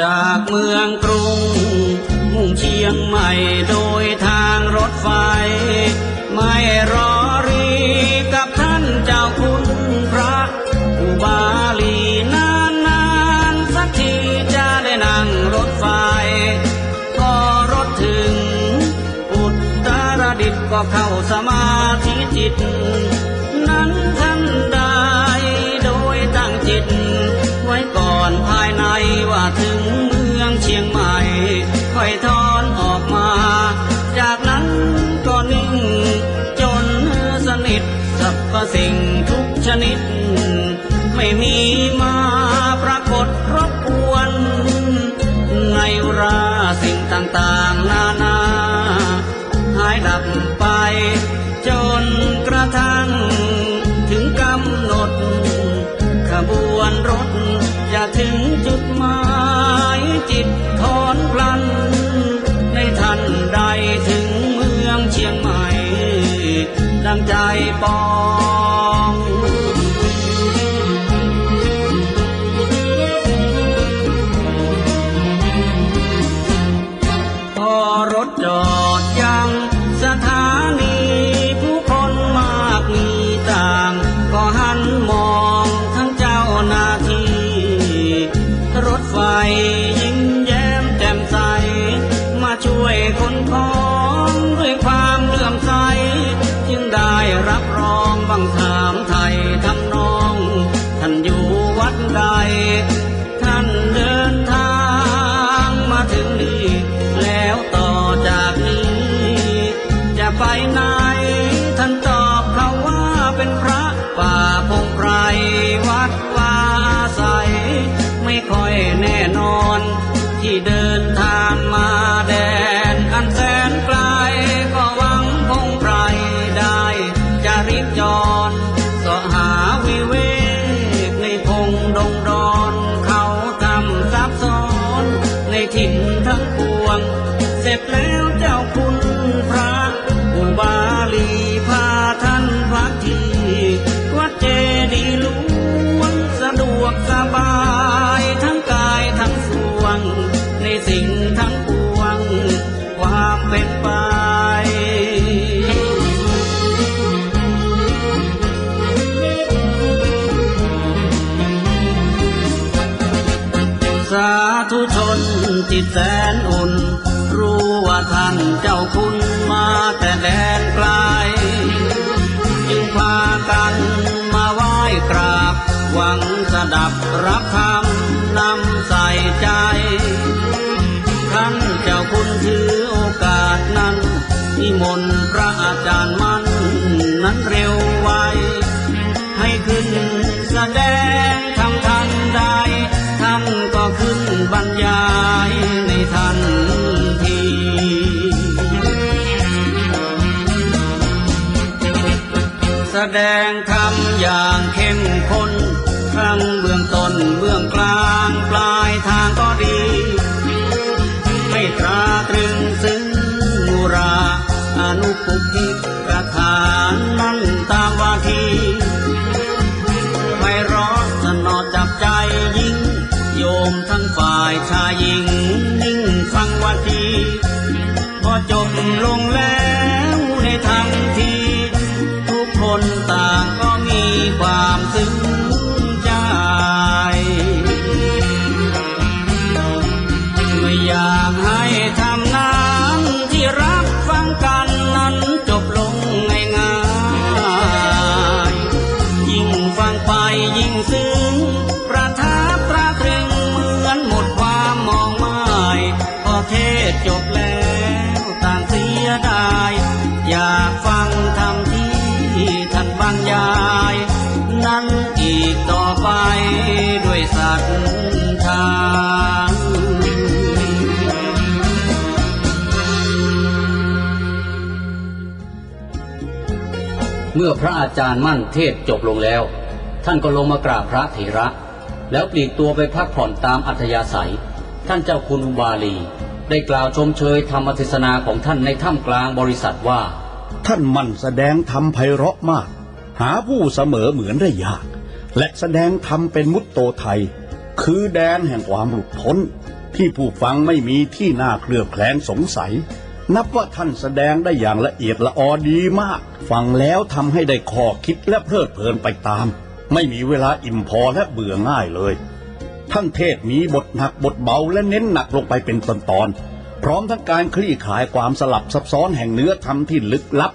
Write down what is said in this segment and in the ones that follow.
จากเมืองกรุง มุ่งเชียงใหม่โดยทางรถไฟ ไม่รอ ต นั้นท่านได้โดยตั้งจิต ไว้ก่อนภายในว่าถึงเมืองเชียงใหม่ ค่อยถอนออกมา จากนั้นก็นิ่ง จนสนิทสัพพสิ่งทุกชนิด ไม่มีมา งใจปองพอรถจอดยังสถานีผู้คนมากมีต่าง ก็หันมองทั้งเจ้าหน้าที่ รถไฟยิ้มแย้มแจ่มใส มาช่วยคนขอ ไม่ค่อยแน่นอนที่เดิน ตแสนอุ่น รู้ว่าท่านเจ้าคุณมาแต่แดนไกล จึงพากันมาไหว้กราบ หวังสดับรับคำนำใส่ใจ ท่านเจ้าคุณถือโอกาสนั้นนิมนต์ ดงธรรมอย่างเข้มข้นทั้งเบื้องต้นเบื้องกลางปลายทางก็ดี ไม่ตราตรึงซึ้งมุราอนุปุพิกฐานนั่นตามวาทีไพเราะสนอจับใจยิ่ง โยมทั้งฝ่ายชายหญิงนิ่งฟังวันทีพอจบลงแล้ว ยิ่งฟังไปยิ่งซึ้งประทับตราตรึงเหมือนหมดความมองหมายพอเทศจบแล้วต่างเสียดายอยากฟังธรรมที่ท่านบรรยาย นั้นอีกต่อไปด้วยศรัทธาเมื่อพระอาจารย์มั่นเทศจบลงแล้ว ท่านก็ลงมากราบพระเถระ แล้วปลีกตัวไปพักผ่อนตามอัธยาศัย ท่านเจ้าคุณอุบาลี ได้กล่าวชมเชยธรรมเทศนาของท่านในถ้ำกลางบริษัทว่า ท่านมั่นแสดงธรรมไพเราะมาก หาผู้เสมอเหมือนได้ยาก และแสดงธรรมเป็นมุตโตไทย คือแดนแห่งความหลุดพ้น ที่ผู้ฟังไม่มีที่น่าเคลือบแคลงสงสัยนับว่าท่านแสดงได้อย่างละเอียดละออดีมาก ฟังแล้วทำให้ได้ข้อคิดและเพลิดเพลินไปตาม ไม่มีเวลาอิ่มพอและเบื่อง่ายเลย ท่านเทศมีบทหนักบทเบาและเน้นหนักลงไปเป็นตอนๆพร้อมทั้งการคลี่ขายความสลับซับซ้อนแห่งเนื้อธรรมที่ลึกลับ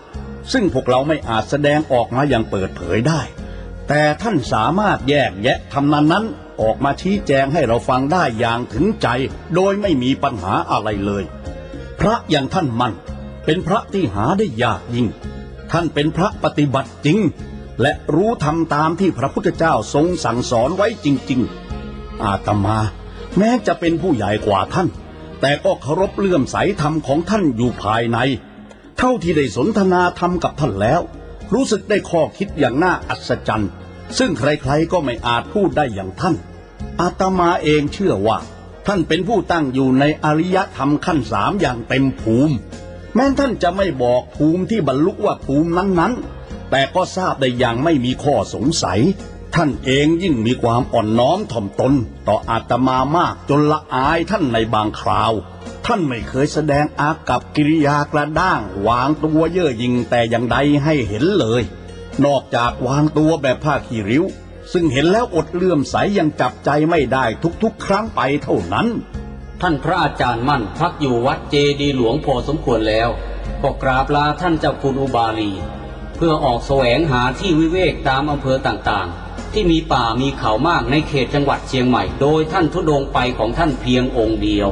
ซึ่งพวกเราไม่อาจแสดงออกมาอย่างเปิดเผยได้ แต่ท่านสามารถแยกแยะธรรมนั้นนั้นออกมาชี้แจงให้เราฟังได้อย่างถึงใจ โดยไม่มีปัญหาอะไรเลย พระอย่างท่านมันเป็นพระที่หาได้ยากยิ่ง ท่านเป็นพระปฏิบัติจริง และรู้ทำตามที่พระพุทธเจ้าทรงสั่งสอนไว้จริง ๆ อาตมา แม้จะเป็นผู้ใหญ่กว่าท่าน แต่ก็เคารพเลื่อมใสธรรมของท่านอยู่ภายใน เท่าที่ได้สนทนาธรรมกับท่านแล้ว รู้สึกได้ข้อคิดอย่างน่าอัศจรรย์ ซึ่งใครๆก็ไม่อาจพูดได้อย่างท่าน อาตมาเองเชื่อว่า ท่านเป็นผู้ตั้งอยู่ในอริยธรรมขั้นสามอย่างเต็มภูมิ แม้ท่านจะไม่บอกภูมิที่บรรลุว่าภูมินั้นๆ แต่ก็ทราบได้อย่างไม่มีข้อสงสัย ท่านเองยิ่งมีความอ่อนน้อมถ่อมตน ต่ออาตมามากจนละอายท่านในบางคราว ท่านไม่เคยแสดงอากับกิริยากระด้าง วางตัวเย่อหยิ่งแต่อย่างใดให้เห็นเลย นอกจากวางตัวแบบผ้าขี้ริ้ว ซึ่งเห็นแล้วอดเลื่อมใสยังจับใจไม่ได้ทุกๆ ครั้งไปเท่านั้น ท่านพระอาจารย์มั่นพักอยู่วัดเจดีหลวงพอสมควรแล้วก็กราบลาท่านเจ้าคุณอุบาลี เพื่อออกแสวงหาที่วิเวกตามอำเภอต่างๆ ที่มีป่ามีเขามากในเขตจังหวัดเชียงใหม่ โดยท่านทุดงไปของท่านเพียงองค์เดียว